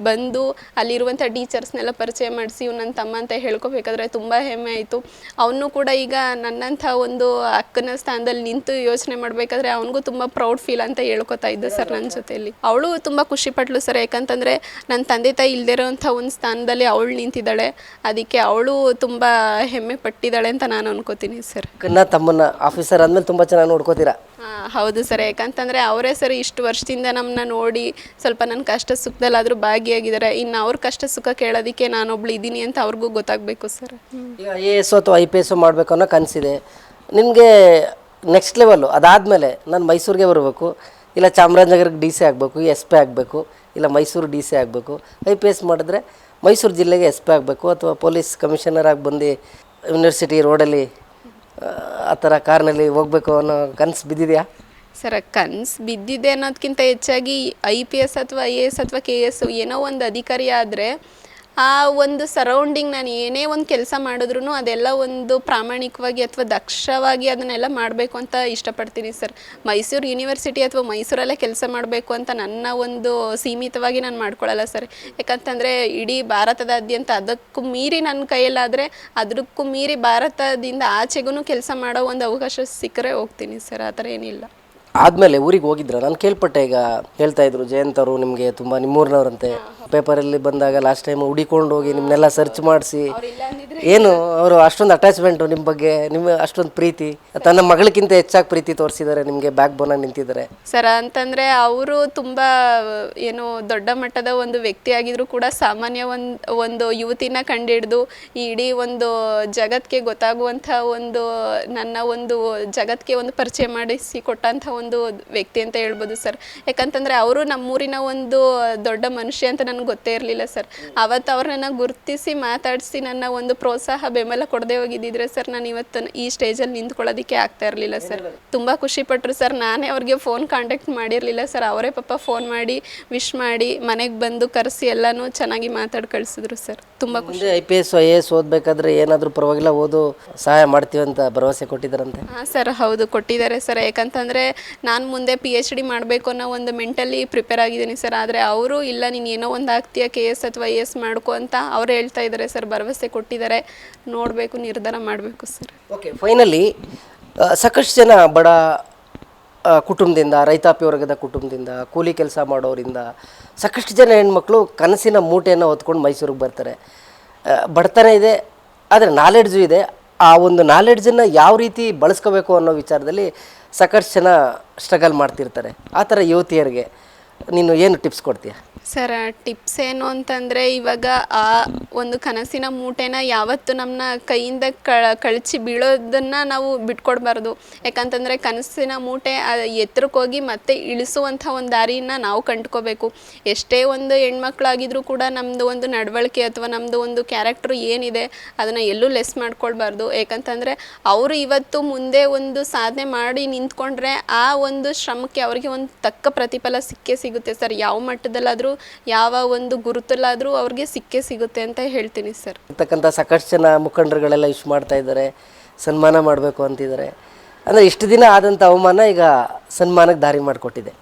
A: ಬಂದು ಅಲ್ಲಿರುವಂಥ ಟೀಚರ್ಸ್ನೆಲ್ಲ ಪರಿಚಯ ಮಾಡಿಸಿ ಇವ್ನು ನನ್ನ ತಮ್ಮ ಅಂತ ಹೇಳ್ಕೊಬೇಕಾದ್ರೆ ತುಂಬ ಹೆಮ್ಮೆ ಆಯಿತು. ಅವನು ಕೂಡ ಈಗ ನನ್ನಂಥ ಒಂದು ಅಕ್ಕನ ಸ್ಥಾನದಲ್ಲಿ ನಿಂತು ಯೋಚನೆ ಮಾಡಬೇಕಾದ್ರೆ ಅವನಿಗೂ ತುಂಬ ಪ್ರೌಡ್ ಫೀಲ್ ಅಂತ ಹೇಳ್ಕೊತಾ ಇದ್ದ ಸರ್ ನನ್ನ ಜೊತೆಯಲ್ಲಿ ಅವಳು ತುಂಬ ಖುಷಿ ಪಟ್ಲು ಸರ್. ಯಾಕಂತಂದರೆ ನನ್ನ ತಂದೆ ತಾಯಿ ಇಲ್ಲದೇ ಇರೋವಂಥ ಒಂದು ಸ್ಥಾನದಲ್ಲಿ ಅವಳು ನಿಂತಿದ್ದಾಳೆ. ಅದಕ್ಕೆ ಅವಳು ತುಂಬ ಹೆಮ್ಮೆ ಪಟ್ಟಿದ್ದಾಳೆ ಅಂತ ನಾನು ಅನ್ಕೋತೀನಿ ಸರ್
C: ತಮ್ಮನ್ನ ಆಫೀಸರ್ ಆದಮೇಲೆ ತುಂಬಾ ಚೆನ್ನಾಗಿ ನೋಡ್ಕೋತೀರಾ?
A: ಆ, ಹೌದು ಸರ್ ಯಾಕಂತಂದರೆ ಅವರೇ ಸರ್ ಇಷ್ಟು ವರ್ಷದಿಂದ ನಮ್ಮನ್ನ ನೋಡಿ ಸ್ವಲ್ಪ ನನ್ನ ಕಷ್ಟ ಸುಖದಲ್ಲಾದರೂ ಭಾಗಿಯಾಗಿದ್ದಾರೆ. ಇನ್ನು ಅವ್ರ ಕಷ್ಟ ಸುಖ ಕೇಳೋದಕ್ಕೆ ನಾನೊಬ್ಳು ಇದ್ದೀನಿ ಅಂತ ಅವ್ರಿಗೂ ಗೊತ್ತಾಗಬೇಕು ಸರ್
C: ಈಗ ಐ ಎ ಎಸ್ ಅಥವಾ ಐ ಪಿ ಎಸ್ ಮಾಡಬೇಕು ಅನ್ನೋ ಕನಸಿದೆ. ನಿಮಗೆ ನೆಕ್ಸ್ಟ್ ಲೆವೆಲ್ಲು ಅದಾದಮೇಲೆ ನಾನು ಮೈಸೂರಿಗೆ ಬರಬೇಕು ಇಲ್ಲ ಚಾಮರಾಜನಗರಕ್ಕೆ ಡಿ ಸಿ ಆಗಬೇಕು ಎಸ್ ಪಿ ಆಗಬೇಕು ಇಲ್ಲ ಮೈಸೂರು ಡಿ ಸಿ ಆಗಬೇಕು ಐ ಪಿ ಎಸ್ ಮಾಡಿದ್ರೆ ಮೈಸೂರು ಜಿಲ್ಲೆಗೆ ಎಸ್ ಪಿ ಆಗಬೇಕು ಅಥವಾ ಪೊಲೀಸ್ ಕಮಿಷನರ್ ಆಗಿ ಬಂದು ಯೂನಿವರ್ಸಿಟಿ ರೋಡಲ್ಲಿ ಆ, ಥರ ಕಾರ್ನಲ್ಲಿ ಹೋಗಬೇಕು ಅನ್ನೋ ಕನಸು ಬಿದ್ದಿದೆಯಾ?
A: ಸರ್ ಕನ್ಸು ಬಿದ್ದಿದೆ ಅನ್ನೋದಕ್ಕಿಂತ ಹೆಚ್ಚಾಗಿ ಐ ಪಿ ಎಸ್ ಅಥವಾ ಐ ಎ ಎಸ್ ಅಥವಾ ಕೆ ಎಸ್ ಏನೋ ಒಂದು ಅಧಿಕಾರಿ ಆದರೆ ಆ ಒಂದು ಸರೌಂಡಿಂಗ್ ನಾನು ಏನೇ ಒಂದು ಕೆಲಸ ಮಾಡಿದ್ರು ಅದೆಲ್ಲ ಒಂದು ಪ್ರಾಮಾಣಿಕವಾಗಿ ಅಥವಾ ದಕ್ಷವಾಗಿ ಅದನ್ನೆಲ್ಲ ಮಾಡಬೇಕು ಅಂತ ಇಷ್ಟಪಡ್ತೀನಿ ಸರ್. ಮೈಸೂರು ಯೂನಿವರ್ಸಿಟಿ ಅಥವಾ ಮೈಸೂರಲ್ಲೇ ಕೆಲಸ ಮಾಡಬೇಕು ಅಂತ ನನ್ನ ಒಂದು ಸೀಮಿತವಾಗಿ ನಾನು ಮಾಡ್ಕೊಳ್ಳಲ್ಲ ಸರ್. ಯಾಕಂತಂದರೆ ಇಡೀ ಭಾರತದಾದ್ಯಂತ ಅದಕ್ಕೂ ಮೀರಿ ನನ್ನ ಕೈಯಲ್ಲಾದರೆ ಅದಕ್ಕೂ ಮೀರಿ ಭಾರತದಿಂದ ಆಚೆಗೂ ಕೆಲಸ ಮಾಡೋ ಒಂದು ಅವಕಾಶ ಸಿಕ್ಕರೆ ಹೋಗ್ತೀನಿ ಸರ್. ಆ ಥರ ಏನಿಲ್ಲ.
C: ಆದಮೇಲೆ ಊರಿಗೆ ಹೋಗಿದ್ರ. ನಾನು ಕೇಳ್ಪಟ್ಟೆ ಈಗ ಹೇಳ್ತಾ ಇದ್ರು ಜಯಂತ್ ಅವರು ನಿಮಗೆ ತುಂಬ ನಿಮ್ಮೂರಿನವರಂತೆ. ಪೇಪರಲ್ಲಿ ಬಂದಾಗ ಲಾಸ್ಟ್ ಟೈಮ್ ಹುಡಿಕೊಂಡು ಹೋಗಿ ನಿಮ್ಮನ್ನೆಲ್ಲ ಸರ್ಚ್ ಮಾಡಿಸಿ. ಏನು ಅವರು ಅಷ್ಟೊಂದು ಅಟ್ಯಾಚ್ಮೆಂಟು ನಿಮ್ಮ ಬಗ್ಗೆ ನಿಮ್ಮ ಅಷ್ಟೊಂದು ಪ್ರೀತಿ, ತನ್ನ ಮಗಳಿಗಿಂತ ಹೆಚ್ಚಾಗಿ ಪ್ರೀತಿ ತೋರಿಸಿದ್ದಾರೆ ನಿಮಗೆ ಬ್ಯಾಕ್ ಆಗಿ ನಿಂತಿದ್ದಾರೆ
A: ಸರ್ ಅಂತಂದರೆ ಅವರು ತುಂಬ, ಏನು ದೊಡ್ಡ ಮಟ್ಟದ ಒಂದು ವ್ಯಕ್ತಿ ಕೂಡ ಸಾಮಾನ್ಯ ಒಂದು ಒಂದು ಯುವತಿನ ಕಂಡಿಡಿದು ಈ ಇಡೀ ಒಂದು ಜಗತ್ತಿಗೆ ಗೊತ್ತಾಗುವಂಥ ಒಂದು, ನನ್ನ ಒಂದು ಜಗತ್ತಿಗೆ ಒಂದು ಪರಿಚಯ ಮಾಡಿಸಿ ಕೊಟ್ಟಂಥ ಒಂದು ವ್ಯಕ್ತಿ ಅಂತ ಹೇಳ್ಬೋದು ಸರ್ ಯಾಕಂತಂದರೆ ಅವರು ನಮ್ಮೂರಿನ ಒಂದು ದೊಡ್ಡ ಮನುಷ್ಯ ಅಂತ ನನಗೆ ಗೊತ್ತೇ ಇರಲಿಲ್ಲ ಸರ್ ಅವತ್ತು ಅವ್ರನ್ನ ಗುರುತಿಸಿ ಮಾತಾಡಿಸಿ ನನ್ನ ಒಂದು ಪ್ರೋತ್ಸಾಹ ಬೆಂಬಲ ಕೊಡದೆ ಹೋಗಿದ್ದಿದ್ರೆ ಸರ್ ನಾನು ಇವತ್ತು ಈ ಸ್ಟೇಜಲ್ಲಿ ನಿಂತ್ಕೊಳ್ಳೋದಕ್ಕೆ ಆಗ್ತಾ ಇರಲಿಲ್ಲ ಸರ್ ತುಂಬ ಖುಷಿ ಪಟ್ಟರು ಸರ್ ನಾನೇ ಅವ್ರಿಗೆ ಫೋನ್ ಕಾಂಟ್ಯಾಕ್ಟ್ ಮಾಡಿರಲಿಲ್ಲ ಸರ್ ಅವರೇ ಪಾಪ ಫೋನ್ ಮಾಡಿ ವಿಶ್ ಮಾಡಿ ಮನೆಗೆ ಬಂದು ಕರೆಸಿ ಎಲ್ಲನೂ ಚೆನ್ನಾಗಿ ಮಾತಾಡಿ ಕಳಿಸಿದ್ರು ಸರ್ ತುಂಬ ಖುಷಿ.
C: I P S I A S ಓದಬೇಕಾದ್ರೆ ಏನಾದರೂ ಪರವಾಗಿಲ್ಲ ಓದು ಸಹಾಯ ಮಾಡ್ತೀವಿ ಅಂತ ಭರವಸೆ ಕೊಟ್ಟಿದ್ದಾರಂತೆ.
A: ಹಾಂ ಸರ್ ಹೌದು ಕೊಟ್ಟಿದ್ದಾರೆ ಸರ್ ಯಾಕಂತಂದರೆ ನಾನು ಮುಂದೆ ಪಿ ಎಚ್ ಡಿ ಮಾಡಬೇಕು ಅನ್ನೋ ಒಂದು ಮೆಂಟಲಿ ಪ್ರಿಪೇರ್ ಆಗಿದ್ದೀನಿ ಸರ್ ಆದರೆ ಅವರು ಇಲ್ಲ, ನೀನು ಏನೋ ಒಂದು ಆಗ್ತೀಯ ಕೆ ಎಸ್ ಅಥವಾ ಐ ಎಸ್ ಮಾಡ್ಕೊ ಅಂತ ಅವ್ರು ಹೇಳ್ತಾ ಇದ್ದಾರೆ ಸರ್ ಭರವಸೆ ಕೊಟ್ಟಿದ್ದಾರೆ ನೋಡಬೇಕು, ನಿರ್ಧಾರ ಮಾಡಬೇಕು ಸರ್
C: ಓಕೆ ಫೈನಲಿ ಸಾಕಷ್ಟು ಜನ ಬಡ ಕುಟುಂಬದಿಂದ, ರೈತಾಪಿ ವರ್ಗದ ಕುಟುಂಬದಿಂದ, ಕೂಲಿ ಕೆಲಸ ಮಾಡೋರಿಂದ ಸಾಕಷ್ಟು ಜನ ಹೆಣ್ಮಕ್ಳು ಕನಸಿನ ಮೂಟೆಯನ್ನು ಹೊತ್ಕೊಂಡು ಮೈಸೂರಿಗೆ ಬರ್ತಾರೆ. ಬಡತನ ಇದೆ, ಆದರೆ ನಾಲೆಡ್ಜು ಇದೆ. ಆ ಒಂದು ನಾಲೆಡ್ಜನ್ನು ಯಾವ ರೀತಿ ಬಳಸ್ಕೋಬೇಕು ಅನ್ನೋ ವಿಚಾರದಲ್ಲಿ ಸಾಕಷ್ಟು ಜನ ಸ್ಟ್ರಗಲ್ ಮಾಡ್ತಿರ್ತಾರೆ. ಆ ಥರ ಯುವತಿಯರಿಗೆ. ನೀನು ಏನು ಟಿಪ್ಸ್ ಕೊಡ್ತೀಯ?
A: ಸರ್ ಟಿಪ್ಸ್ ಏನು ಅಂತಂದರೆ ಇವಾಗ ಆ ಒಂದು ಕನಸಿನ ಮೂಟೆನ ಯಾವತ್ತು ನಮ್ಮನ್ನ ಕೈಯಿಂದ ಕಳಚಿ ಬೀಳೋದನ್ನು ನಾವು ಬಿಟ್ಕೊಡ್ಬಾರ್ದು. ಯಾಕಂತಂದರೆ ಕನಸಿನ ಮೂಟೆ ಎತ್ತರಕ್ಕೋಗಿ ಮತ್ತೆ ಇಳಿಸುವಂಥ ಒಂದು ದಾರಿಯನ್ನು ನಾವು ಕಂಡ್ಕೋಬೇಕು. ಎಷ್ಟೇ ಒಂದು ಹೆಣ್ಮಕ್ಳಾಗಿದ್ರೂ ಕೂಡ ನಮ್ಮದು ಒಂದು ನಡವಳಿಕೆ ಅಥವಾ ನಮ್ಮದು ಒಂದು ಕ್ಯಾರೆಕ್ಟ್ರ್ ಏನಿದೆ, ಅದನ್ನು ಎಲ್ಲೂ ಲೆಸ್ ಮಾಡ್ಕೊಳ್ಬಾರ್ದು. ಯಾಕಂತಂದರೆ ಅವರು ಇವತ್ತು ಮುಂದೆ ಒಂದು ಸಾಧನೆ ಮಾಡಿ ನಿಂತ್ಕೊಂಡ್ರೆ ಆ ಒಂದು ಶ್ರಮಕ್ಕೆ ಅವರಿಗೆ ಒಂದು ತಕ್ಕ ಪ್ರತಿಫಲ ಸಿಕ್ಕೇ ಸರ್. ಯಾವ ಮಟ್ಟದಲ್ಲಾದರೂ, ಯಾವ ಒಂದು ಗುರುತಲ್ಲಾದರೂ ಅವ್ರಿಗೆ ಸಿಕ್ಕೇ ಸಿಗುತ್ತೆ ಅಂತ ಹೇಳ್ತೀನಿ ಸರ್.
C: ಇರ್ತಕ್ಕಂಥ ಸಾಕಷ್ಟು ಜನ ಮುಖಂಡರುಗಳೆಲ್ಲ ಇಶ್ ಮಾಡ್ತಾ ಇದ್ದಾರೆ, ಸನ್ಮಾನ ಮಾಡಬೇಕು ಅಂತಿದ್ದಾರೆ. ಅಂದರೆ ಇಷ್ಟು ದಿನ ಆದಂಥ ಅವಮಾನ ಈಗ ಸನ್ಮಾನಕ್ಕೆ ದಾರಿ ಮಾಡಿಕೊಟ್ಟಿದೆ.